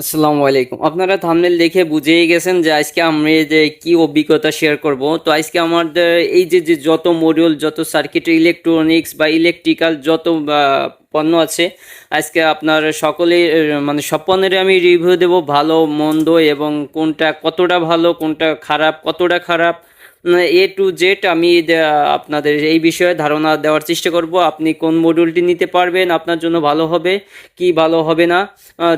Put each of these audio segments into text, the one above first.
আসসালামু আলাইকুম। আপনারা থামনেল দেখে বুঝেই গেছেন যে আজকে আমি যে কি অভিজ্ঞতা শেয়ার করব। তো আজকে আমাদের এই যে যে যত মডিউল যত সার্কিট ইলেকট্রনিক্স বা ইলেকট্রিক্যাল যত পণ্য আছে, আজকে আপনার সকলে মানে সব পণ্যের আমি রিভিউ দেব ভালো, মন্দ এবং কোনটা কতটা ভালো, কোনটা খারাপ, কতটা খারাপ। এ টু জেড আমি আপনাদের এই বিষয়ে ধারণা দেওয়ার চেষ্টা করব। আপনি কোন মডিউলটি নিতে পারবেন, আপনার জন্য ভালো হবে, কি ভালো হবে না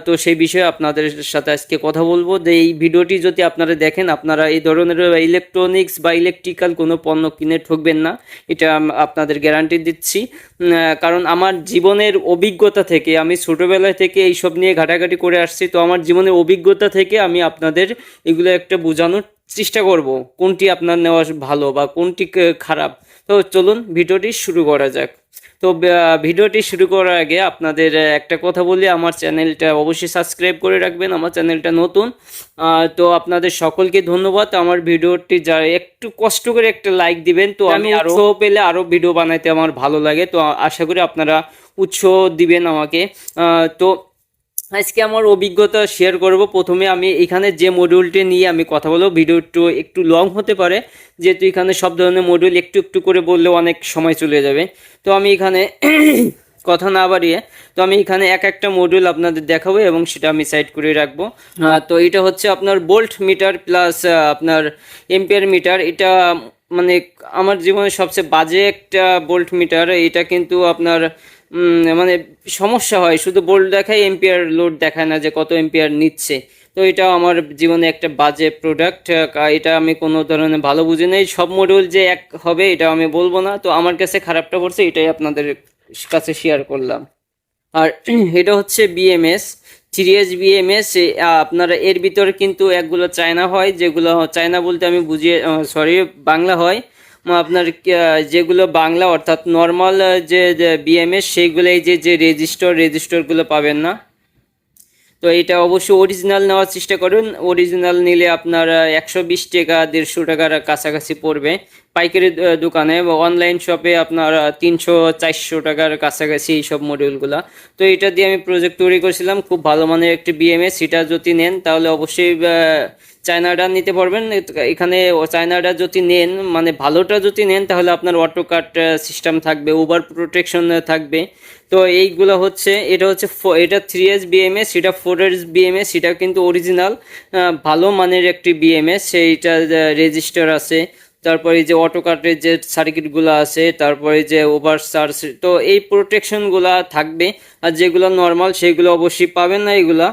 তো সেই বিষয়ে আপনাদের সাথে আজকে কথা বলব। যে এই ভিডিওটি যদি আপনারা দেখেন, আপনারা এই ধরনের ইলেকট্রনিক্স বা ইলেকট্রিক্যাল কোনো পণ্য কিনে ঠকবেন না, এটা আপনাদের গ্যারান্টি দিচ্ছি। কারণ আমার জীবনের অভিজ্ঞতা থেকে, আমি ছোটোবেলা থেকে এইসব নিয়ে ঘাটাঘাটি করে আসছি, তো আমার জীবনের অভিজ্ঞতা থেকে আমি আপনাদের এগুলো একটা বোঝানোর চেষ্টা করব কোনটি আপনার নেওয়া ভালো বা কোনটি খারাপ। তো চলুন ভিডিওটি শুরু করা যাক। তো ভিডিওটি শুরু করার আগে আপনাদের একটা কথা বলি আমার চ্যানেলটা অবশ্যই সাবস্ক্রাইব করে রাখবেন আমার চ্যানেলটা নতুন। তো আপনাদের সকলকে ধন্যবাদ। আমার ভিডিওটি যারা একটু কষ্ট করে একটা লাইক দিবেন তো আমি আরও পেলে আরও ভিডিও বানাইতে আমার ভালো লাগে। তো আশা করি আপনারা উৎসাহ দিবেন আমাকে। তো আজকে আমার অভিজ্ঞতা শেয়ার করব। প্রথমে আমি এখানে যে মডিউলটি নিয়ে আমি কথা বলব ভিডিও একটু লং হতে পারে, যেহেতু এখানে সব ধরনের মডিউল একটু একটু করে বললেও অনেক সময় চলে যাবে। তো আমি এখানে কথা না বাড়িয়ে, তো আমি এখানে এক একটা মডিউল আপনাদের দেখাবো এবং সেটা আমি সাইড করে রাখব। তো এটা হচ্ছে আপনার বোল্ট মিটার প্লাস আপনার এম্পিয়ার মিটার এটা মানে আমার জীবনের সবচেয়ে বাজে একটা বোল্ট মিটার এটা কিন্তু আপনার মানে সমস্যা হয়। শুধু বোল্ট দেখায় এম্পিয়ার লোড দেখায় না যে কত এম্পিয়ার নিচ্ছে। তো এটা আমার জীবনে একটা বাজে প্রোডাক্ট এটা আমি কোনো ধরনের ভালো বুঝি নাই। সব মডিউল যে এক হবে এটা আমি বলব না। তো আমার কাছে খারাপটা পড়ছে, এটাই আপনাদের কাছে শেয়ার করলাম। আর এটা হচ্ছে বিএমএস থ্রি এস বিএমএস আপনারা এর ভিতরে কিন্তু একগুলো চায়না হয়, যেগুলো চায়না বলতে আমি বুঝিয়ে সরি বাংলা হয়। আপনার যেগুলো বাংলা, অর্থাৎ নর্মাল যে বিএমএস সেইগুলোই যে যে রেজিস্টার রেজিস্টারগুলো পাবেন না। তো এটা অবশ্যই অরিজিনাল নেওয়ার চেষ্টা করুন। অরিজিনাল নিলে আপনার একশো বিশ টাকা, দেড়শো টাকার কাছাকাছি পড়বে পাইকারি দোকানে বা অনলাইন শপে আপনার তিনশো, চারশো টাকার কাছাকাছি এই সব মডিউলগুলো তো এটা দিয়ে আমি প্রজেক্ট তৈরি করেছিলাম। খুব ভালো মানের একটি বিএমএস সেটা যদি নেন, তাহলে অবশ্যই আহ, চায়নাটা নিতে পারবেন। এখানে ও চায়নাটা যদি নেন মানে ভালোটা যদি নেন তাহলে আপনার অটো কাট সিস্টেম থাকবে ওভার প্রোটেকশন থাকবে। তো এইগুলো হচ্ছে এটা হচ্ছে এটা থ্রি এস বিএমএস সেটা ফোর এস বিএমএস সেটা কিন্তু অরিজিনাল ভালো মানের একটি বিএমএস সেইটা রেজিস্টার আছে। তারপরে যে অটো কাটের যে সার্কিটগুলো আছে তারপরে যে ওভার চার্জ তো এই প্রোটেকশনগুলো থাকবে। আর যেগুলো নর্মাল সেগুলো অবশ্যই পাবেন না এগুলা।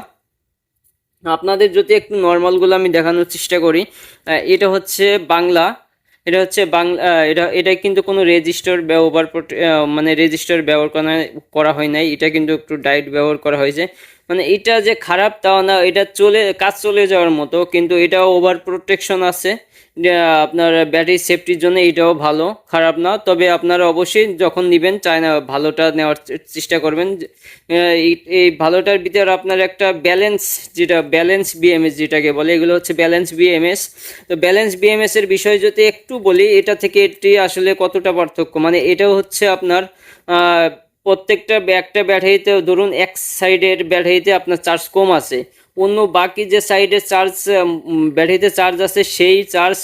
আপনাদের যদি একটু নর্মালগুলো আমি দেখানোর চেষ্টা করি এটা হচ্ছে বাংলা, এটা হচ্ছে বাংলা এটা এটা কিন্তু কোনো রেজিস্টার ব্যবহার মানে রেজিস্টার ব্যবহার করা করা হয় নাই, এটা কিন্তু একটু ডাইট ব্যবহার করা হয়েছে। মানে এটা যে খারাপ তাও না, এটা চলে, কাজ চলে যাওয়ার মতো, কিন্তু এটাও ওভার প্রোটেকশন আছে। আপনার ব্যাটারি সেফটির জন্য এটাও ভালো, খারাপ না। তবে আপনারা অবশ্যই যখন নেবেন, চায়না ভালোটা নেওয়ার চেষ্টা করবেন। এই- ভালোটার ভিতরে আপনার একটা ব্যালেন্স যেটা ব্যালেন্স বিএমএস যেটাকে বলে, এগুলো হচ্ছে ব্যালেন্স বিএমএস তো ব্যালেন্স বিএমএস এর বিষয়ে যদি একটু বলি, এটা থেকে এটি আসলে কতটা পার্থক্য? মানে এটাও হচ্ছে আপনার প্রত্যেকটা একটা ব্যাটারিতে, ধরুন এক সাইডের ব্যাটারিতে আপনার চার্জ কম আছে। অন্য বাকি যে সাইডে চার্জ ব্যাটারিতে চার্জ আছে, সেই চার্জ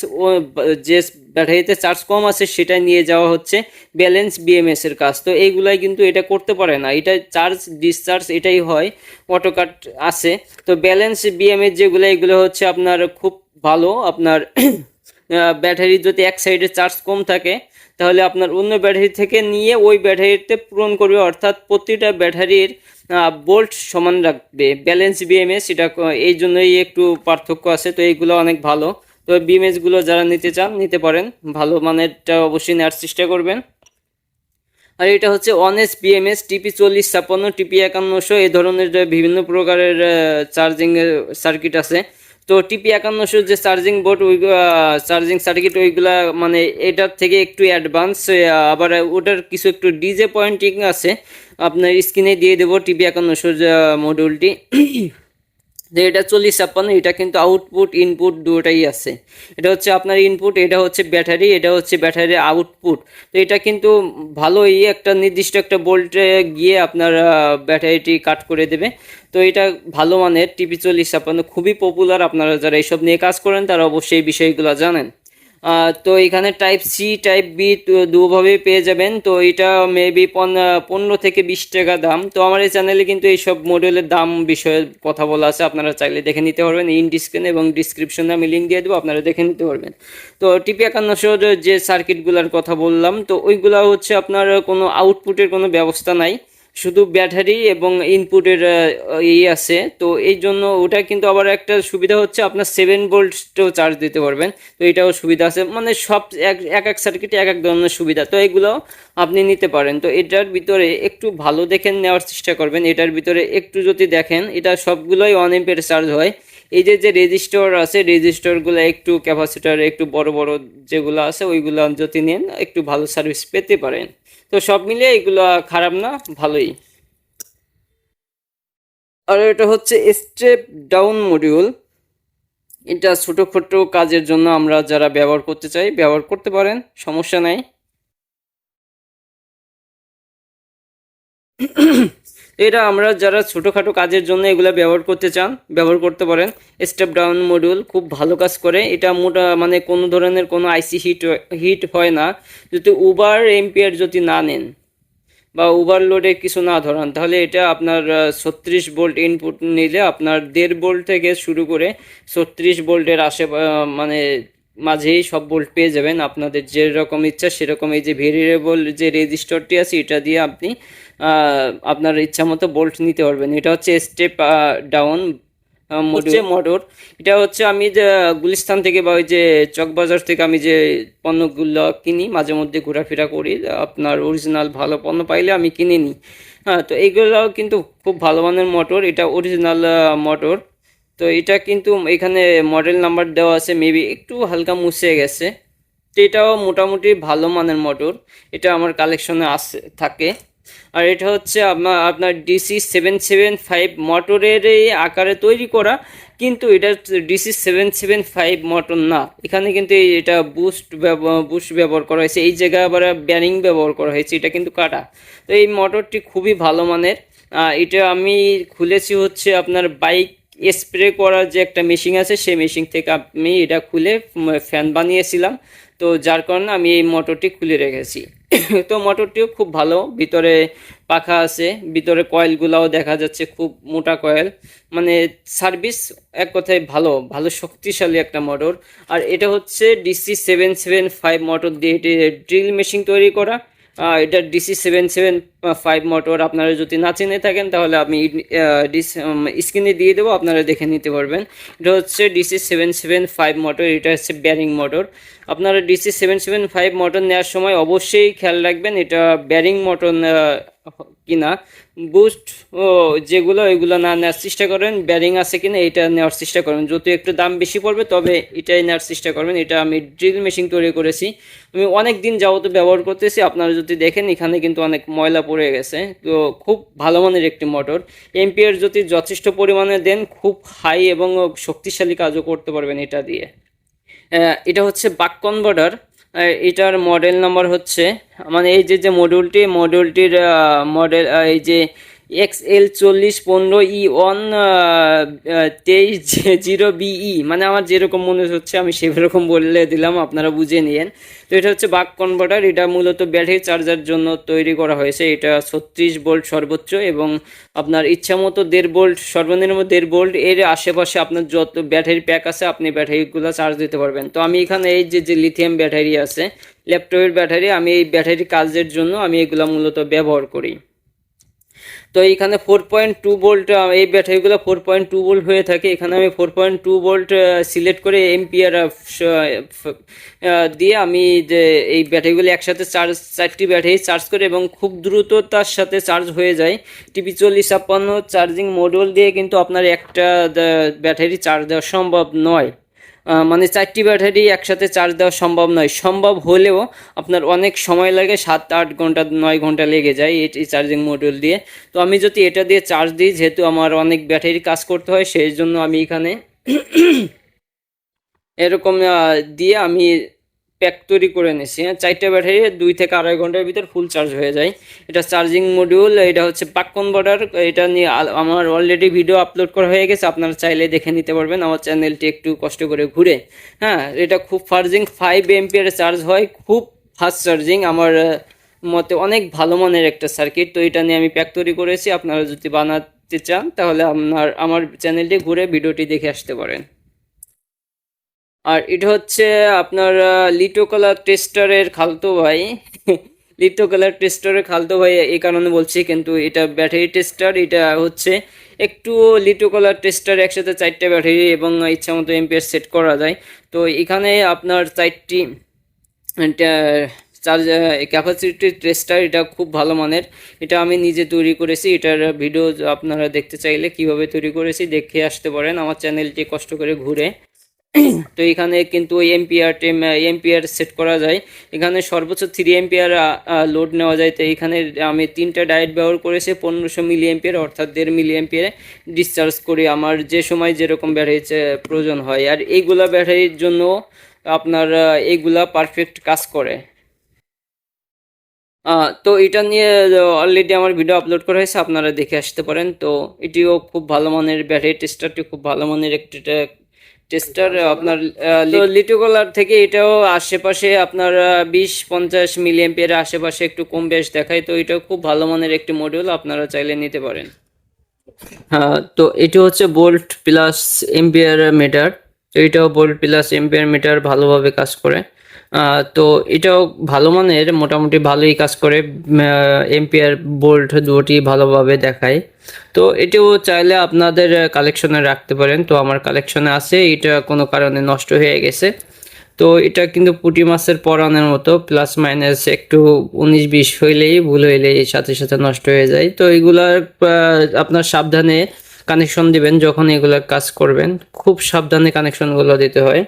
যে ব্যাটারিতে চার্জ কম আছে সেটা নিয়ে যাওয়া হচ্ছে ব্যালেন্স বিএমএস এর কাজ। তো এইগুলাই কিন্তু এটা করতে পারে না। এটা চার্জ ডিসচার্জ এটাই হয় অটোকাট আছে। তো ব্যালেন্স বিএমএস যেগুলো, এগুলো হচ্ছে আপনার খুব ভালো। আপনার ব্যাটারি যদি এক সাইডে চার্জ কম থাকে তাহলে আপনার অন্য ব্যাটারি থেকে নিয়ে ওই ব্যাটারিতে পূরণ করবে, অর্থাৎ প্রতিটা ব্যাটারির বোল্ট সমান রাখবে। ব্যালেন্স বিএমএস এটা এই জন্যই একটু পার্থক্য আছে, তো এইগুলো অনেক ভালো। তো বিএমএসগুলো যারা নিতে চান, নিতে পারেন। ভালো মানেরটা অবশ্যই নেওয়ার চেষ্টা করবেন। আর এটা হচ্ছে অনেস বিএমএস টিপি চল্লিশ ছাপ্পান্ন টিপি একান্নশো এই ধরনের বিভিন্ন প্রকারের চার্জিং সার্কিট আছে। তো টিপি একান্নশো যে চার্জিং বোর্ড ওই চার্জিং সার্কিট ওইগুলা মানে এটার থেকে একটু অ্যাডভান্স আবার ওটার কিছু একটু ডিজে পয়েন্টিং আছে। আপনার স্ক্রিনে দিয়ে দেবো টিপি একান্নশোর মডিউলটি যে এটা চল্লিশ ছাপ্পান্ন, এটা কিন্তু আউটপুট ইনপুট দুটাই আছে। এটা হচ্ছে আপনার ইনপুট এটা হচ্ছে ব্যাটারি এটা হচ্ছে ব্যাটারির আউটপুট তো এটা কিন্তু ভালোই একটা নির্দিষ্ট একটা বোল্টে গিয়ে আপনার ব্যাটারিটি কাট করে দেবে। তো এটা ভালো মানের টিপি চল্লিশ ছাপ্পান্ন খুবই পপুলার আপনারা যারা এইসব নিয়ে কাজ করেন, তারা অবশ্যই এই বিষয়গুলো জানেন। তো এখানে টাইপ সি টাইপ বি দুভাবেই পেয়ে যাবেন। তো এটা মেবি পনেরো থেকে বিশ টাকা দাম। তো আমার এই চ্যানেলে কিন্তু এইসব মডেলের দাম বিষয়ে কথা বলা আছে। আপনারা চাইলে দেখে নিতে পারবেন। ইন ডিসক্রিপশন এবং ডিসক্রিপশনে আমি লিঙ্ক দিয়ে দেবো, আপনারা দেখে নিতে পারবেন। তো টিপি একান্নশোর যে সার্কিটগুলোর কথা বললাম, তো ওইগুলা হচ্ছে আপনার কোনো আউটপুটের কোনো ব্যবস্থা নাই। শুধু ব্যাটারি এবং ইনপুটের ই আছে। তো এই জন্য ওটা কিন্তু আবার একটা সুবিধা হচ্ছে, আপনার সেভেন ভোল্টও চার্জ দিতে পারবেন। তো এটাও সুবিধা আছে। মানে সব এক এক সার্কিটে এক এক ধরনের সুবিধা। তো এগুলো আপনি নিতে পারেন। তো এটার ভিতরে একটু ভালো দেখে নেওয়ার চেষ্টা করবেন। এটার ভিতরে একটু যদি দেখেন, এটা সবগুলোই ওয়ান এম্পের চার্জ হয়। এই যে যে রেজিস্টার আছে রেজিস্টারগুলো একটু ক্যাপাসিটার একটু বড় বড় যেগুলো আছে, ওইগুলো যদি নেন, একটু ভালো সার্ভিস পেতে পারেন। তো সব মিলিয়ে এগুলো খারাপ না, ভালোই। আর এটা হচ্ছে স্টেপ ডাউন মডিউল এটা ছোটোখাটো কাজের জন্য আমরা যারা ব্যবহার করতে চাই, ব্যবহার করতে পারেন, সমস্যা নাই। এটা আমরা যারা ছোটোখাটো কাজের জন্য এগুলো ব্যবহার করতে চান, ব্যবহার করতে পারেন। স্টেপ ডাউন মডিউল খুব ভালো কাজ করে। এটা মোটা মানে কোনো ধরনের কোনো আইসি হিট হিট হয় না। যদি উবার এম্পিয়ার যদি না নেন বা ওভারলোডে কিছু না ধরান, তাহলে এটা আপনার ছত্রিশ ভোল্ট ইনপুট নিলে আপনার দেড় ভোল্ট থেকে শুরু করে ছত্রিশ ভোল্টের আশে মানে মাঝেই সব বোল্ট পেয়ে যাবেন। আপনাদের যেরকম ইচ্ছা সেরকম এই যে ভেরিয়েবল যে রেজিস্টারটি আছে এটা দিয়ে আপনি আপনার ইচ্ছা মতো বোল্ট নিতে পারবেন। এটা হচ্ছে স্টেপ ডাউন হচ্ছে মোটর এটা হচ্ছে আমি যে গুলিস্তান থেকে বা ওই যে চকবাজার থেকে আমি যে পণ্যগুলো কিনি মাঝে মধ্যে ঘোরাফেরা করি আপনার অরিজিনাল ভালো পণ্য পাইলে আমি কিনে নিই। হ্যাঁ তো এইগুলো কিন্তু খুব ভালো মানের মোটর। এটা অরিজিনাল মোটর। তো এটা কিন্তু এখানে মডেল নাম্বার দেওয়া আছে মেবি একটু হালকা মুছে গেছে। তো এটাও মোটামুটি ভালো মানের মোটর এটা আমার কালেকশনে আছে, থাকে। আর এটা হচ্ছে আপনার আপনার ডিসি সেভেন সেভেন ফাইভ মোটরের আকারে তৈরি করা, কিন্তু এটা DC seven seven five motor না। এখানে কিন্তু এটা বুস্ট বুস্ট ব্যবহার করা হয়েছে, এই জায়গায় আবার ব্যারিং ব্যবহার করা হয়েছে, এটা কিন্তু কাটা। তো এই মোটরটি খুবই ভালো মানের। এটা আমি খুলেছি হচ্ছে আপনার বাইক স্প্রে করার যে একটা মেশিন আছে, সেই মেশিন থেকে আমি এটা খুলে ফ্যান বানিয়েছিলাম। তো যার কারণে আমি এই মোটরটি খুলে রেখেছি। তো মোটরটিও খুব ভালো, ভিতরে পাখা আছে, ভিতরে কয়েলগুলাও দেখা যাচ্ছে খুব মোটা কয়েল মানে সার্ভিস এক কথায় ভালো ভালো শক্তিশালী একটা মোটর আর এটা হচ্ছে DC seven seven five motor দিয়ে ড্রিল মেশিন তৈরি করা। এটা DC seven seven five motor আপনারা যদি না চিনে থাকেন, তাহলে আমি স্ক্রিনে দিয়ে দেবো, আপনারা দেখে নিতে পারবেন। এটা হচ্ছে DC seven seven five motor এটা হচ্ছে ব্যারিং মোটর আপনারা DC seven seven five motor নেওয়ার সময় অবশ্যই খেয়াল রাখবেন, এটা ব্যারিং মোটর কিনা বুস্ট ও যেগুলো, এগুলো না নেওয়ার চেষ্টা করেন ব্যারিং আছে কিনা এটা নেওয়ার চেষ্টা করবেন যত একটু দাম বেশি পড়বে, তবে এটাই নেওয়ার চেষ্টা করবেন। এটা আমি ড্রিল মেশিন তৈরি করেছি। আমি অনেক দিন যাবত ব্যবহার করতেছি, আপনারা যদি দেখেন, এখানে কিন্তু অনেক ময়লা পড়ে গেছে। তো খুব ভালো মানের একটি মোটর এমপিআর যদি যথেষ্ট পরিমাণে দেন, খুব হাই এবং শক্তিশালী কাজও করতে পারবেন এটা দিয়ে। এটা হচ্ছে বাক কনভার্টার এটার মডেল নাম্বার হচ্ছে মানে এই যে যে মডিউলটি মডিউলটির মডেল এই যে এক্স এল চল্লিশ পনেরো ই ওয়ান তেইশ জিরো বিই মানে আমার যেরকম মনে হচ্ছে, আমি সেরকম বলে দিলাম, আপনারা বুঝে নিয়েন। তো এটা হচ্ছে বাক কনভার্টার এটা মূলত ব্যাটারি চার্জার জন্য তৈরি করা হয়েছে। এটা ছত্রিশ ভোল্ট সর্বোচ্চ এবং আপনার ইচ্ছা মতো দেড় ভোল্ট সর্বনিম্ন দেড় ভোল্ট এর আশেপাশে আপনার যত ব্যাটারি প্যাক আছে, আপনি ব্যাটারিগুলো চার্জ দিতে পারবেন। তো আমি এখানে এই যে যে লিথিয়াম ব্যাটারি আছে ল্যাপটপের ব্যাটারি আমি এই ব্যাটারি কাজের জন্য আমি এগুলো মূলত ব্যবহার করি। তো এইখানে ফোর পয়েন্ট টু ভোল্ট এই ব্যাটারিগুলো ফোর পয়েন্ট টু ভোল্ট হয়ে থাকে। এখানে আমি four point two volt select করে এমপিআর দিয়ে আমি যে এই ব্যাটারিগুলো একসাথে চার্জ চারটি ব্যাটারি চার্জ করে এবং খুব দ্রুততার সাথে চার্জ হয়ে যায়। টিপি চল্লিশ ছাপ্পান্ন চার্জিং মডিউল দিয়ে কিন্তু আপনার একটা ব্যাটারি চার্জ দেওয়া সম্ভব নয়। মানে চারটি ব্যাটারি একসাথে চার্জ দেওয়া সম্ভব নয়। সম্ভব হলেও আপনার অনেক সময় লাগে, সাত, আট ঘণ্টা, নয় ঘণ্টা লেগে যায় এটি চার্জিং মডিউল দিয়ে। তো আমি যদি এটা দিয়ে চার্জ দিই, যেহেতু আমার অনেক ব্যাটারি কাজ করতে হয়, সেই জন্য আমি এখানে এরকম দিয়ে আমি প্যাক তৈরি করে নিয়েছি হ্যাঁ চারটে ব্যাটারি, দুই থেকে আড়াই ঘণ্টার ভিতর ফুল চার্জ হয়ে যায়। এটা চার্জিং মডিউল এটা হচ্ছে পাক কনভার্টার এটা নিয়ে আমার অলরেডি ভিডিও আপলোড করা হয়ে গেছে, আপনারা চাইলে দেখে নিতে পারবেন। আমার চ্যানেলটি একটু কষ্ট করে ঘুরে। হ্যাঁ এটা খুব ফার্জিং ফাইভ এমপিয়ার চার্জ হয়, খুব ফাস্ট চার্জিং আমার মতে অনেক ভালো মানের একটা সার্কিট তো এটা নিয়ে আমি প্যাক তৈরি করেছি। আপনারা যদি বানাতে চান, তাহলে আপনার, আমার চ্যানেলটি ঘুরে ভিডিওটি দেখে আসতে পারেন। আর এটা হচ্ছে আপনার লিটো কালার টেস্টারের খালতো ভাই। লিটো কালার টেস্টারের খালতো ভাই এই কারণে বলছি, কিন্তু এটা ব্যাটারি টেস্টার এটা হচ্ছে একটু লিটো কালার টেস্টার একসাথে চারটে ব্যাটারি এবং ইচ্ছা মতো এমপিএস সেট করা যায়। তো এখানে আপনার চারটি চার্জ ক্যাপাসিটি টেস্টার এটা খুব ভালো মানের। এটা আমি নিজে তৈরি করেছি, এটার ভিডিও আপনারা দেখতে চাইলে কীভাবে তৈরি করেছি, দেখে আসতে পারেন। আমার চ্যানেলটি কষ্ট করে ঘুরে। তো এখানে কিন্তু এমপিআর টেম এমপিআর সেট করা যায়। এখানে সর্বোচ্চ থ্রি এমপিআর লোড নেওয়া যায়। তো এখানে আমি তিনটা ডায়েট ব্যবহার করেছি, পনেরোশো মিলি এমপিআর অর্থাৎ দেড় মিলি এমপিআরে ডিসচার্জ করি আমার যে সময় যেরকম ব্যাটারি প্রয়োজন হয়। আর এইগুলা ব্যাটারির জন্য আপনার এইগুলা পারফেক্ট কাজ করে। তো এটা নিয়ে অলরেডি আমার ভিডিও আপলোড করা হয়েছে, আপনারা দেখে আসতে পারেন। তো এটিও খুব ভালো মানের ব্যাটারি টেস্টারটি খুব ভালো মানের একটি টেস্টার আপনার লিটোকলার থেকে এটাও আশেপাশে আপনার বিশ পঞ্চাশ মিলি এমপিয়ার আশেপাশে একটু কম বেশ দেখায়। তো এটাও খুব ভালো মানের একটি মডিউল আপনারা চাইলে নিতে পারেন। হ্যাঁ তো এটি হচ্ছে বোল্ট প্লাস এম্পিয়ার মিটার তো এটাও বোল্ট প্লাস এম্পিয়ার মিটার ভালোভাবে কাজ করে। তো এটাও ভালো মানের, মোটামুটি ভালোই কাজ করে এম্পিয়ার বোল্ট দুটি ভালোভাবে দেখায়। তো এটিও চাইলে আপনাদের কালেকশনে রাখতে পারেন। তো আমার কালেকশনে আছে, এটা কোনো কারণে নষ্ট হয়ে গেছে। তো এটা কিন্তু পুঁটি মাছের পরানের মতো প্লাস মাইনাস একটু উনিশ বিশ হইলেই ভুল হইলেই সাথে সাথে নষ্ট হয়ে যায়। তো এগুলার আপনার সাবধানে কানেকশন দিবেন যখন এগুলার কাজ করবেন। খুব সাবধানে কানেকশনগুলো দিতে হয়।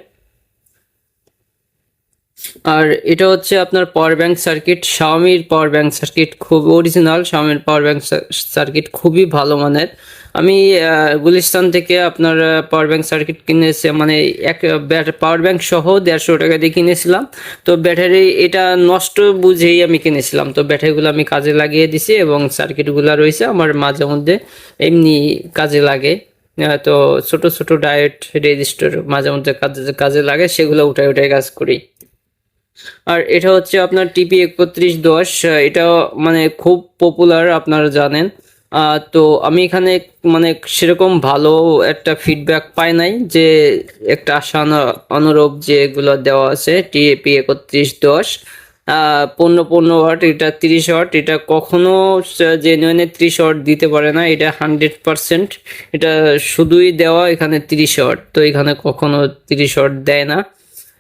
আর এটা হচ্ছে আপনার পাওয়ার ব্যাংক সার্কিট শাওমির পাওয়ার ব্যাংক সার্কিট খুব অরিজিনাল শাওমির পাওয়ার ব্যাংক সার্কিট খুবই ভালো মানের। আমি গুলিস্তান থেকে আপনার পাওয়ার ব্যাংক সার্কিট কিনেছি মানে এক পাওয়ার ব্যাংক সহ দেড়শো টাকা দিয়ে কিনেছিলাম। তো ব্যাটারি এটা নষ্ট বুঝেই আমি কিনেছিলাম। তো ব্যাটারিগুলো আমি কাজে লাগিয়ে দিছি এবং সার্কিটগুলো রয়েছে আমার মাঝে মধ্যে এমনি কাজে লাগে। তো ছোট ছোট ডায়েট রেজিস্টার মাঝে মধ্যে কাজে কাজে লাগে, সেগুলো উঠাই উঠাই কাজ করি। আর এটা হচ্ছে আপনার টিপি একত্রিশ দশ এটা মানে খুব পপুলার আপনারা জানেন। তো আমি এখানে মানে সেরকম ভালো একটা ফিডব্যাক পাই নাই যে একটা আশা অনুরূপ যেগুলো দেওয়া আছে টিএপি একত্রিশ দশ। পনেরো পনেরো ওয়াট এটা তিরিশ ওয়াট এটা কখনো যে জেনুইনে ত্রিশ ওয়াট দিতে পারে না, এটা হান্ড্রেড পার্সেন্ট এটা শুধুই দেওয়া এখানে তিরিশ ওয়াট তো এখানে কখনো তিরিশ ওয়াট দেয় না।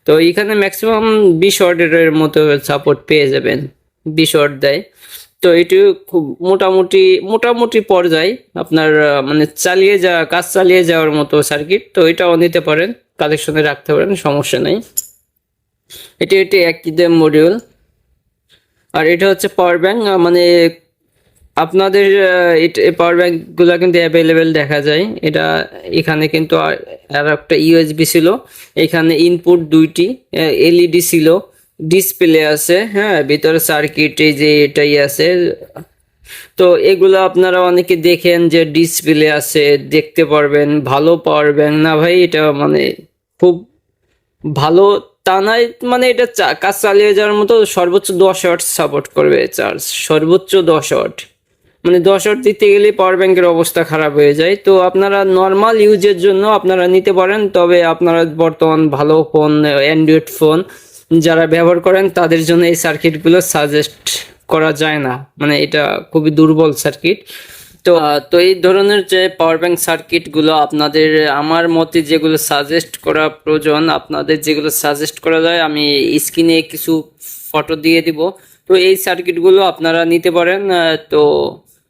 তো এখানে ম্যাক্সিমাম বিশ অর্ডারের মতো সাপোর্ট পেয়ে যাবেন। বিশ ওয়াট দেয়। তো এটি খুব মোটামুটি মোটামুটি পর্যায়ে আপনার মানে চালিয়ে যাওয়া কাজ চালিয়ে যাওয়ার মতো সার্কিট তো এটাও নিতে পারেন কালেকশনে রাখতে পারেন, সমস্যা নেই। এটি এটি একই মডিউল আর এটা হচ্ছে পাওয়ার ব্যাংক মানে আপনাদের পাওয়ার ব্যাঙ্কগুলো কিন্তু অ্যাভেলেবেল দেখা যায়। এটা এখানে কিন্তু আর একটা ইউএসবি ছিল। এখানে ইনপুট দুইটি এলইডি ছিল ডিসপ্লে আছে হ্যাঁ ভিতরে সার্কিট এই যে এটাই আছে। তো এগুলো আপনারা অনেকে দেখেন যে ডিসপ্লে আছে, দেখতে পারবেন, ভালো পাওয়ার ব্যাংক না ভাই, এটা মানে খুব ভালো তা নয় মানে এটা কাজ চালিয়ে যাওয়ার মতো সর্বোচ্চ দশ ওয়াট সাপোর্ট করবে চার্জ সর্বোচ্চ দশ ওয়াট মানে দশ ওয়াট দিতে গেলে পাওয়ার ব্যাংকের অবস্থা খারাপ হয়ে যায়। তো আপনারা নর্মাল ইউজের জন্য আপনারা নিতে পারেন, তবে আপনারা বর্তমান ভালো ফোন অ্যান্ড্রয়েড ফোন যারা ব্যবহার করেন, তাদের জন্য এই সার্কিটগুলো সাজেস্ট করা যায় না। মানে এটা খুবই দুর্বল সার্কিট তো তো এই ধরনের যে পাওয়ার ব্যাংক সার্কিটগুলো আপনাদের, আমার মতে যেগুলো সাজেস্ট করা প্রয়োজন, আপনাদের যেগুলো সাজেস্ট করা যায়, আমি স্ক্রিনে কিছু ফটো দিয়ে দিব। তো এই সার্কিটগুলো আপনারা নিতে পারেন তো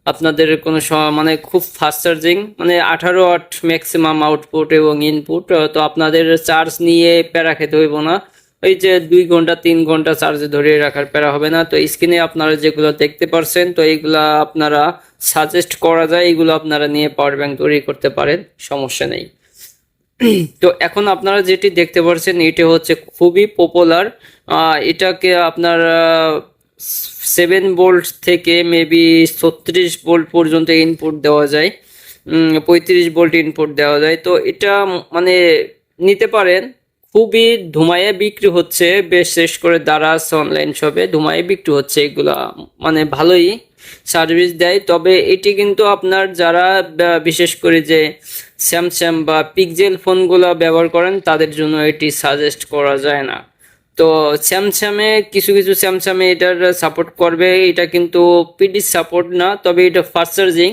আপনাদের কোনো মানে খুব ফাস্ট চার্জিং মানে আঠারো ওয়াট ম্যাক্সিমাম আউটপুট এবং ইনপুট তো আপনাদের চার্জ নিয়ে প্যারা খেতে হইব না। ওই যে দুই ঘণ্টা, তিন ঘণ্টা চার্জে ধরে রাখার প্যারা হবে না। তো স্ক্রিনে আপনারা যেগুলো দেখতে পারছেন, তো এইগুলা আপনারা সাজেস্ট করা যায় এগুলো আপনারা নিয়ে পাওয়ার ব্যাংক তৈরি করতে পারেন, সমস্যা নেই। তো এখন আপনারা যেটি দেখতে পাচ্ছেন এটি হচ্ছে খুবই পপুলার এটাকে আপনার সেভেন ভোল্ট থেকে মেবি ছত্রিশ ভোল্ট পর্যন্ত ইনপুট দেওয়া যায়। পঁয়ত্রিশ ভোল্ট ইনপুট দেওয়া যায়। তো এটা মানে নিতে পারেন। খুবই ধুমায়ে বিক্রি হচ্ছে। বেশ শেষ করে দারাজ অনলাইন শপে ধুমায়ে বিক্রি হচ্ছে এগুলা। মানে ভালোই সার্ভিস দেয়। তবে এটি কিন্তু আপনার যারা বিশেষ করে যে স্যামসাং বা পিকজেল ফোনগুলো ব্যবহার করেন, তাদের জন্য এটি সাজেস্ট করা যায় না। তো স্যামসাংয়ে কিছু কিছু স্যামসাংয়ে এটার সাপোর্ট করবে। এটা কিন্তু পিডি সাপোর্ট না তবে এটা ফাস্ট চার্জিং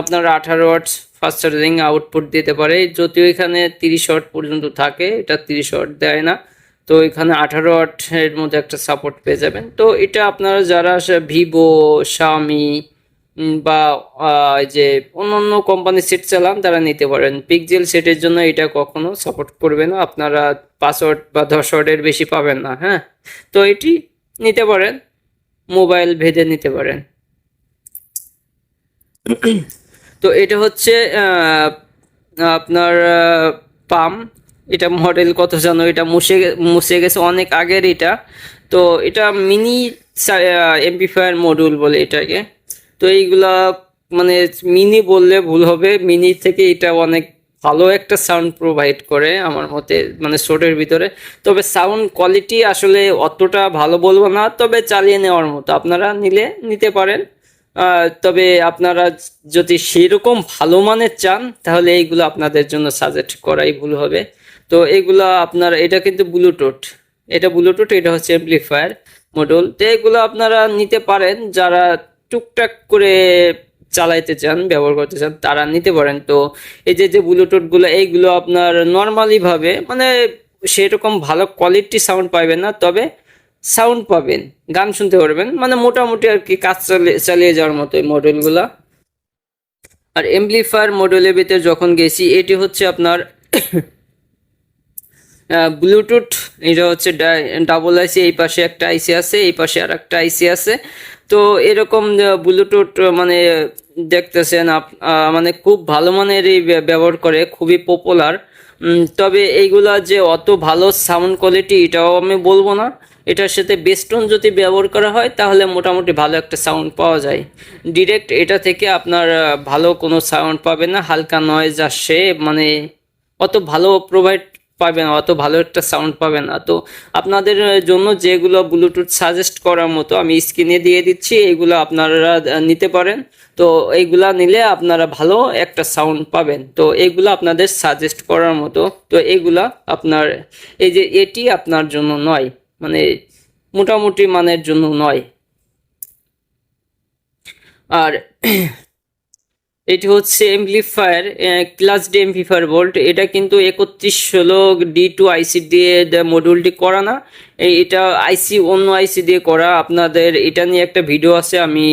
আপনার আঠারো ওয়াটস ফাস্ট চার্জিং আউটপুট দিতে পারে। যদিও এখানে তিরিশ ওয়াট পর্যন্ত থাকে এটা তিরিশ ওয়াট দেয় না। তো এখানে আঠারো ওয়াটের মধ্যে একটা সাপোর্ট পেয়ে যাবেন। তো এটা আপনারা যারা ভিভো উম, বা যে অন্যান্য কোম্পানির সেট চালান, তারা নিতে পারেন। পিকজেল সেটের জন্য এটা কখনো সাপোর্ট করবে না। আপনারা পাসওয়ার্ড বা দশ বেশি পাবেন না হ্যাঁ? তো এটি নিতে পারেন মোবাইল ভেদে নিতে পারেন। তো এটা হচ্ছে আপনার পাম। এটা মডেল কত জানো? এটা মুছে মুছে গেছে অনেক আগের এটা। তো এটা মিনি এমপিফায়ার মডিউল বলে এটাকে। তো এইগুলা মানে মিনি বললে ভুল হবে। মিনি থেকে এটা অনেক ভালো একটা সাউন্ড প্রোভাইড করে আমার মতে মানে শোটের ভিতরে। তবে সাউন্ড কোয়ালিটি আসলে অতটা ভালো বলব না, তবে চালিয়ে নেওয়ার মতো। আপনারা নিলে নিতে পারেন। তবে আপনারা যদি সেরকম ভালো মানের চান, তাহলে এইগুলো আপনাদের জন্য সাজেস্ট করাই ভুল হবে। তো এগুলো আপনার, এটা কিন্তু ব্লুটুথ এটা ব্লুটুথ এটা হচ্ছে এমপ্লিফায়ার মডেল তো এগুলো আপনারা নিতে পারেন। যারা টুকটাক করে চালাইতে চান, ব্যবহার করতে চান, তারা নিতে পারেন। তো এই যে যে ব্লুটুথগুলো এইগুলো আপনার নর্মালি ভাবে মানে সেরকম ভালো কোয়ালিটি সাউন্ড পাবেন না, তবে সাউন্ড পাবেন, গান শুনতে পারবেন। মানে মোটামুটি আর কি কাজ চালিয়ে যাওয়ার মতো এই মডেলগুলা আর এমপ্লিফায়ার মডেলের ভিতরে যখন গেছি, এটি হচ্ছে আপনার ব্লুটুথ, এটা হচ্ছে ডাবল আইসি এই পাশে একটা আইসি আছে, এই পাশে আর একটা আইসি আছে। তো এরকম ব্লুটুথ মানে দেখতেছেন মানে খুব ভালো মানেরই ব্য- ব্যবহার করে, খুবই পপুলার তবে এইগুলা যে অত ভালো সাউন্ড কোয়ালিটি এটাও আমি বলব না। এটার সাথে বেস্টন যদি ব্যবহার করা হয়, তাহলে মোটামুটি ভালো একটা সাউন্ড পাওয়া যায়। ডিরেক্ট এটা থেকে আপনার ভালো কোনো সাউন্ড পাবে না, হালকা নয়েজ আসে মানে অত ভালো প্রোভাইড পাবেন অত ভালো একটা সাউন্ড পাবেন না। তো আপনাদের জন্য যেগুলো ব্লুটুথ সাজেস্ট করার মতো আমি স্ক্রিনে দিয়ে দিচ্ছি, এগুলো আপনারা নিতে পারেন। তো এইগুলা নিলে আপনারা ভালো একটা সাউন্ড পাবেন। তো এইগুলো আপনাদের সাজেস্ট করার মতো। তো এগুলা আপনার, এই যে এটি আপনার জন্য নয় মানে মোটামুটি মানের জন্য নয়। আর এটি হচ্ছে amplifier class D amplifier volt এটা কিন্তু একত্রিশ ষোলো ডি টু আইসি দিয়ে মডিউলটি করা না। এটা আইসি অন্য আইসি দিয়ে করা। আপনাদের এটা নিয়ে একটা ভিডিও আছে, আমি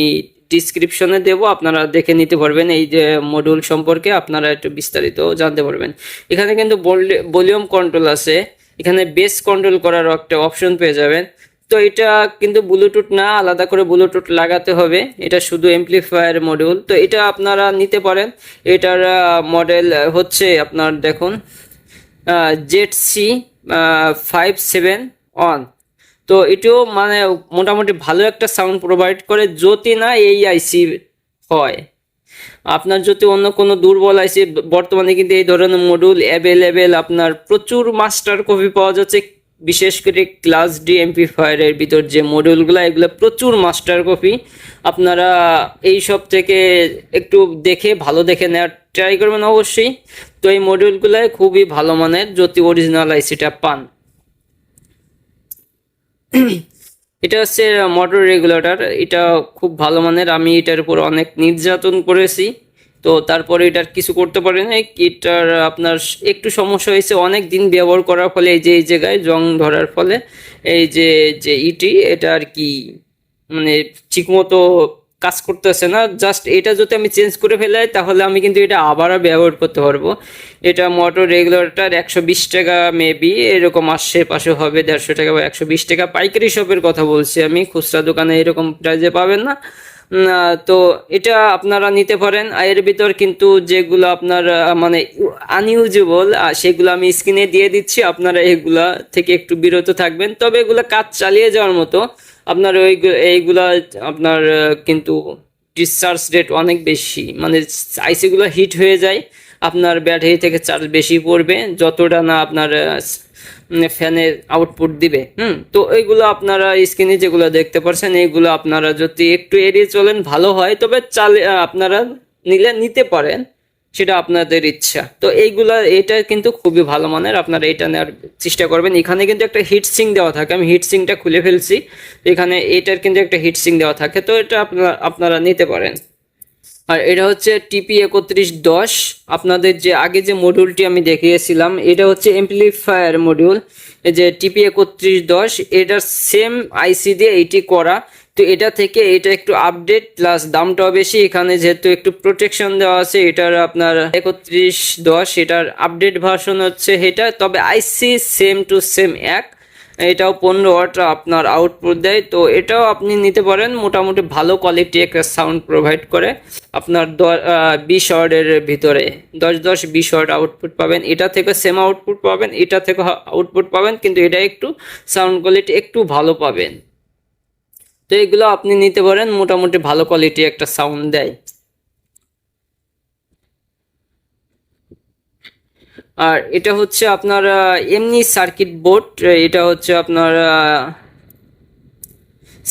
ডিসক্রিপশনে দেব। আপনারা দেখে নিতে পারবেন এই যে মডিউল সম্পর্কে। আপনারা একটু বিস্তারিত জানতে পারবেন। এখানে কিন্তু ভলিউম কন্ট্রোল আছে। এখানে বেস কন্ট্রোল করার একটা অপশন পেয়ে যাবেন। তো এটা কিন্তু ব্লুটুথ না, আলাদা করে ব্লুটুথ লাগাতে হবে। এটা শুধু এমপ্লিফায়ার মডিউল তো এটা আপনারা নিতে পারেন। এটার মডেল হচ্ছে আপনার দেখুন Z C five seven one তো এটিও মানে মোটামুটি ভালো একটা সাউন্ড প্রোভাইড করে যদি না এই আইসি হয়। আপনার যদি অন্য কোনো দুর্বল আইসি বর্তমানে কিন্তু এই ধরনের মডিউল অ্যাভেলেবেল আপনার প্রচুর মাস্টার কপি পাওয়া যাচ্ছে। বিশেষ করে ক্লাস ডি এমপিফায়ারের ভিতর যে মডিউলগুলো এগুলো প্রচুর মাস্টার কপি আপনারা এই সব থেকে একটু দেখে, ভালো দেখে নেওয়ার ট্রাই করবেন অবশ্যই। তো এই মডিউলগুলো খুবই ভালো মানের যদি অরিজিনাল আইসিটা পান। এটা হচ্ছে মোটর রেগুলেটর এটা খুব ভালো মানের। আমি এটার উপর অনেক নির্যাতন করেছি। তো তারপরে এটার কিছু করতে পারি না এটার আপনার একটু সমস্যা হয়েছে, অনেক দিন ব্যবহার করার ফলে এই যে, এই জায়গায় জং ধরার ফলে এই যে যে ইটি, এটা আর কি মানে ঠিকমতো কাজ করতেছে না। জাস্ট এটা যদি আমি চেঞ্জ করে ফেলাই, তাহলে আমি কিন্তু এটা আবারও ব্যবহার করতে পারব। এটা মোটর রেগুলেটর একশো বিশ টাকা মেবি এরকম আশেপাশে হবে দেড়শো টাকা বা একশো বিশ টাকা। পাইকারি শপের কথা বলছি আমি, খুচরা দোকানে এরকম প্রাইজে পাবেন না। তো এটা আপনারা নিতে পারেন। এর ভিতর কিন্তু যেগুলো আপনার মানে আনইউজেবল সেগুলো আমি স্ক্রিনে দিয়ে দিচ্ছি। আপনারা এগুলা থেকে একটু বিরত থাকবেন। তবে এগুলো কাজ চালিয়ে যাওয়ার মতো। আপনার ওই এইগুলা আপনার কিন্তু ডিসচার্জ রেট অনেক বেশি। মানে আইসিগুলো হিট হয়ে যায়। আপনার ব্যাটারি থেকে চার্জ বেশি পড়বে। যতটা না আপনার ফ্যানের আউটপুট দিবে, হুম? তো এইগুলো আপনারা স্ক্রিনে যেগুলো দেখতে পাচ্ছেন এইগুলো আপনারা যদি একটু এড়িয়ে চলেন, ভালো হয়। তবে চালে আপনারা নিলে, নিতে পারেন, সেটা আপনাদের ইচ্ছা। তো এইগুলা, এটা কিন্তু খুবই ভালো মানের, আপনারা এটা নেওয়ার চেষ্টা করবেন। এখানে কিন্তু একটা হিট সিং দেওয়া থাকে, আমি হিট সিংটা খুলে ফেলছি। এখানে এটার কিন্তু একটা হিট সিং দেওয়া থাকে, তো এটা আপনারা আপনারা নিতে পারেন। আর এটা হচ্ছে টিপি একত্রিশ দশ। আপনাদের যে আগে যে মডিউলটি আমি দেখিয়েছিলাম, এটা হচ্ছে এমপ্লিফায়ার মডিউল যে টিপি একত্রিশ দশ, এটার সেম আইসি দিয়ে এইটি করা। তো এটা থেকে এটা একটু আপডেট প্লাস দামটাও বেশি। এখানে যেহেতু একটু প্রোটেকশন দেওয়া আছে, এটার আপনার একত্রিশ দশ, এটার আপডেট ভার্সন হচ্ছে এটা। তবে আইসি সেম টু সেম এক। এটাও পনেরো ওয়াট আপনার আউটপুট দেয়। তো এটাও আপনি নিতে পারেন। মোটামুটি ভালো কোয়ালিটি একটা সাউন্ড প্রোভাইড করে আপনার বিশ ওয়ার্ডের ভিতরে। দশ দশ, বিশ ওয়ার্ড আউটপুট পাবেন। এটা থেকে সেম আউটপুট পাবেন, এটা থেকে আউটপুট পাবেন, কিন্তু এটা একটু সাউন্ড কোয়ালিটি একটু ভালো পাবেন। তো এগুলো আপনি নিতে পারেন। মোটামুটি ভালো কোয়ালিটি একটা সাউন্ড দেয়। আর এটা হচ্ছে আপনার এমনি সার্কিট বোর্ড এটা হচ্ছে আপনার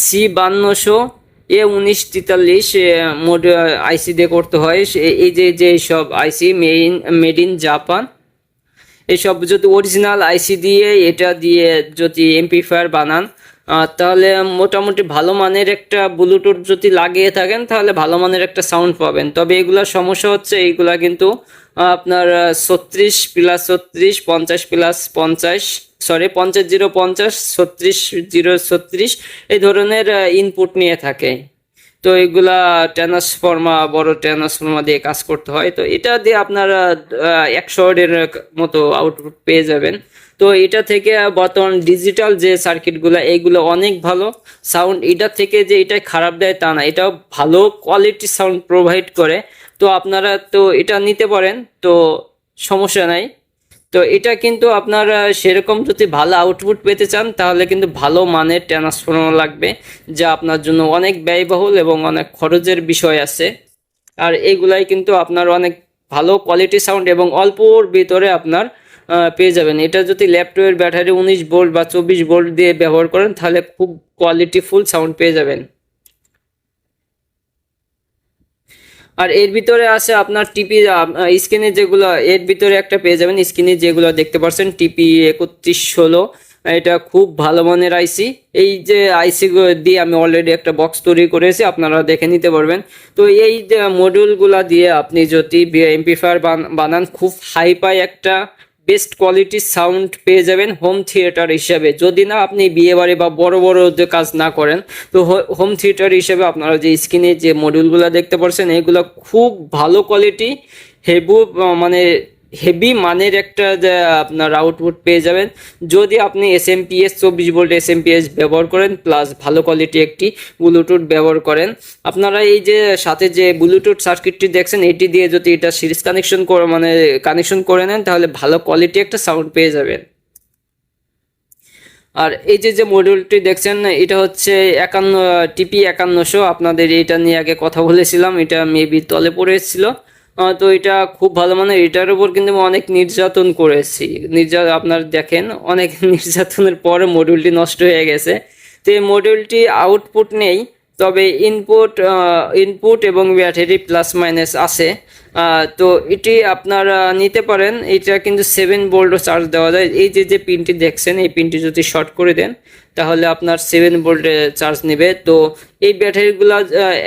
সি বান্নশো এ উনিশ তেতাল্লিশ মোড আইসি দিয়ে করতে হয়। এই যে যে সব IC main made in Japan এসব যদি অরিজিনাল আইসি দিয়ে, এটা দিয়ে যদি এমপিফায়ার বানান তাহলে মোটামুটি ভালো মানের একটা ব্লুটুথ যদি লাগিয়ে থাকেন, তাহলে ভালো মানের একটা সাউন্ড পাবেন। তবে এগুলার সমস্যা হচ্ছে, এইগুলা কিন্তু আপনার ছত্রিশ প্লাস ছত্রিশ, পঞ্চাশ প্লাস পঞ্চাশ সরি পঞ্চাশ জিরো পঞ্চাশ, ছত্রিশ জিরো ছত্রিশ, এই ধরনের ইনপুট নিয়ে থাকে। তো এগুলা ট্রান্সফর্মা বড় ট্রান্সফর্মা দিয়ে কাজ করতে হয়। তো এটা দিয়ে আপনারা একশো এর মতো আউটপুট পেয়ে যাবেন। তো এটা থেকে বর্তমান ডিজিটাল যে সার্কিটগুলো এইগুলো অনেক ভালো। সাউন্ড এটা থেকে যে এটা খারাপ দেয় তা না। এটাও ভালো কোয়ালিটি সাউন্ড প্রোভাইড করে। তো আপনারা তো এটা নিতে পারেন, তো সমস্যা নাই। তো এটা কিন্তু আপনারা সেরকম যদি ভালো আউটপুট পেতে চান, তাহলে কিন্তু ভালো মানের ট্রান্সফর্মার লাগবে, যা আপনার জন্য অনেক ব্যয়বহুল এবং অনেক খরচের বিষয় আছে। আর এগুলাই কিন্তু আপনার অনেক ভালো কোয়ালিটি সাউন্ড এবং অল্পর ভিতরে আপনার পেয়ে যাবেন। এটা যদি ল্যাপটপের ব্যাটারি উনিশ ভোল্ট বা চব্বিশ ভোল্ট দিয়ে ব্যবহার করেন, তাহলে খুব কোয়ালিটি ফুল সাউন্ড পেয়ে যাবেন। আর এর ভিতরে আছে আপনার টিপি স্ক্রিনে যেগুলো, এর ভিতরে একটা পেয়ে যাবেন স্ক্রিনে যেগুলো দেখতে পাচ্ছেন টিপি একত্রিশ ষোলো। এটা খুব ভালো মানের আইসি এই যে আইসি দিয়ে আমি অলরেডি একটা বক্স তৈরি করেছি, আপনারা দেখে নিতে পারবেন। তো এই মডিউলগুলা দিয়ে আপনি যদি এমপিফায়ার বানান, খুব হাইপাই একটা বেস্ট কোয়ালিটি সাউন্ড পেয়ে যাবেন হোম থিয়েটার হিসাবে। যদি না আপনি বিয়ে বাড়ি বা বড় বড় যে কাজ না করেন, তো হোম থিয়েটার হিসেবে আপনারা যে স্ক্রিনে যে মডিউলগুলো দেখতে পাচ্ছেন এগুলো খুব ভালো কোয়ালিটি হেভু মানে হেভি মানের একটা আপনার আউটপুট পেয়ে যাবেন। যদি আপনি এস এম পি এস চব্বিশ volt S M P S ব্যবহার করেন প্লাস ভালো কোয়ালিটি একটি ব্লুটুথ ব্যবহার করেন, আপনারা এই যে, সাথে যে ব্লুটুথ সার্কিটটি দেখছেন, এটি দিয়ে যদি এটা সিরিজ কানেকশন করে মানে কানেকশন করে নেন, তাহলে ভালো কোয়ালিটি একটা সাউন্ড পেয়ে যাবেন। আর এই যে যে মডিউলটি দেখছেন, এটা হচ্ছে একান্ন টিপি একান্নশো, আপনাদের এটা নিয়ে আগে কথা বলেছিলাম, এটা মেবি তলে পড়ে এসেছিল। তো এটা খুব ভালো। মানে এটার উপর কিন্তু আমি অনেক নির্যাতন করেছি। নির্যা আপনার দেখেন, অনেক নির্যাতনের পরে মডিউলটি নষ্ট হয়ে গেছে। তো এই মডিউলটি আউটপুট নেই, তবে ইনপুট ইনপুট এবং ব্যাটারি প্লাস মাইনাস আছে। তো এটি আপনারা নিতে পারেন। এটা কিন্তু সেভেন ভোল্টও চার্জ দেওয়া যায়। এই যে যে পিনটি দেখছেন, এই পিনটি যদি শর্ট করে দেন তাহলে আপনার সেভেন ভোল্টে চার্জ নেবে। তো এই ব্যাটারিগুলো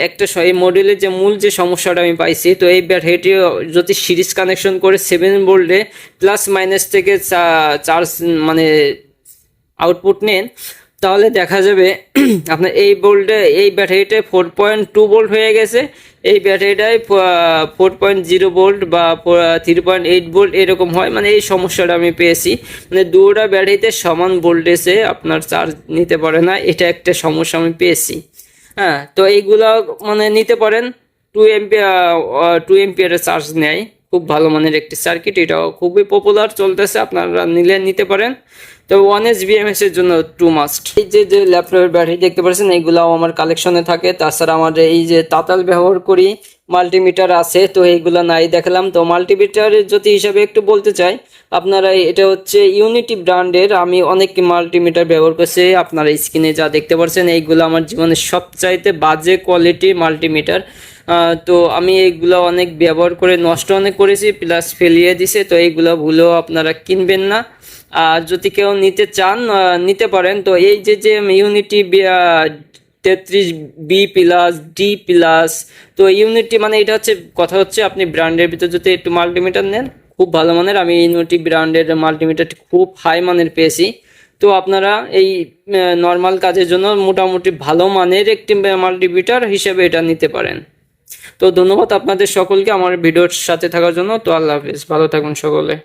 একটা এই মডেলের যে মূল যে সমস্যাটা আমি পাইছি, তো এই ব্যাটারিটি যদি সিরিজ কানেকশন করে সেভেন ভোল্টে প্লাস মাইনাস থেকে চার্জ মানে আউটপুট নেন, তাহলে দেখা যাবে আপনার এই বোল্টে এই ব্যাটারিটায় ফোর পয়েন্ট টু ভোল্ট হয়ে গেছে। এই ব্যাটারিটায় ফোর পয়েন্ট জিরো ভোল্ট বা থ্রি পয়েন্ট এইট ভোল্ট এরকম হয়। মানে এই সমস্যাটা আমি পেয়েছি। মানে দুটা ব্যাটারিতে সমান ভোল্টেজে আপনার চার্জ নিতে পারে না। এটা একটা সমস্যা আমি পেয়েছি। হ্যাঁ তো এইগুলো মানে নিতে পারেন। টু এমপিয়ার টু এমপিয়ারের চার্জ নেয়। খুব ভালো মানের একটি সার্কিট এটাও খুবই পপুলার চলতেছে। আপনারা নিলে নিতে পারেন। তো ওয়ান এস বিএমএস এর জন্য টু মাস্ট এই যে যে ল্যাপটপের ব্যাটারি দেখতে পাচ্ছেন এইগুলাও আমার কালেকশনে থাকে। তাছাড়া আমার এই যে তাতাল ব্যবহার করি মাল্টিমিটার আছে, তো এইগুলো নাই দেখালাম। তো মাল্টিমিটারের যদি হিসাবে একটু বলতে চাই, আপনারা এটা হচ্ছে ইউনিটি ব্র্যান্ডের আমি অনেক মাল্টিমিটার ব্যবহার করছি, আপনারা স্ক্রিনে যা দেখতে পাচ্ছেন, এইগুলো আমার জীবনের সবচাইতে বাজে কোয়ালিটি মাল্টিমিটার তো আমি এইগুলো অনেক ব্যবহার করে নষ্ট অনেক করেছি প্লাস ফেলিয়ে দিছে, তো এইগুলো ভুলেও আপনারা কিনবেন না। যদি কেউ নিতে চান নিতে পারেন। তো এই যে যে ইউনিটি তেত্রিশ বি প্লাস ডি প্লাস তো ইউনিটি মানে এটা হচ্ছে, কথা হচ্ছে আপনি ব্র্যান্ডের ভিতরে যদি একটু মাল্টিমিটার নেন, খুব ভালো মানের। আমি ইউনিটি ব্র্যান্ডের মাল্টিমিটারটি খুব হাই মানের পেয়েছি। তো আপনারা এই নর্মাল কাজের জন্য মোটামুটি ভালো মানের একটি মাল্টিমিটার হিসেবে এটা নিতে পারেন। তো ধন্যবাদ আপনাদের সকলকে আমার ভিডিওর সাথে থাকার জন্য। তো আল্লাহ হাফিজ। ভালো থাকুন সকলে।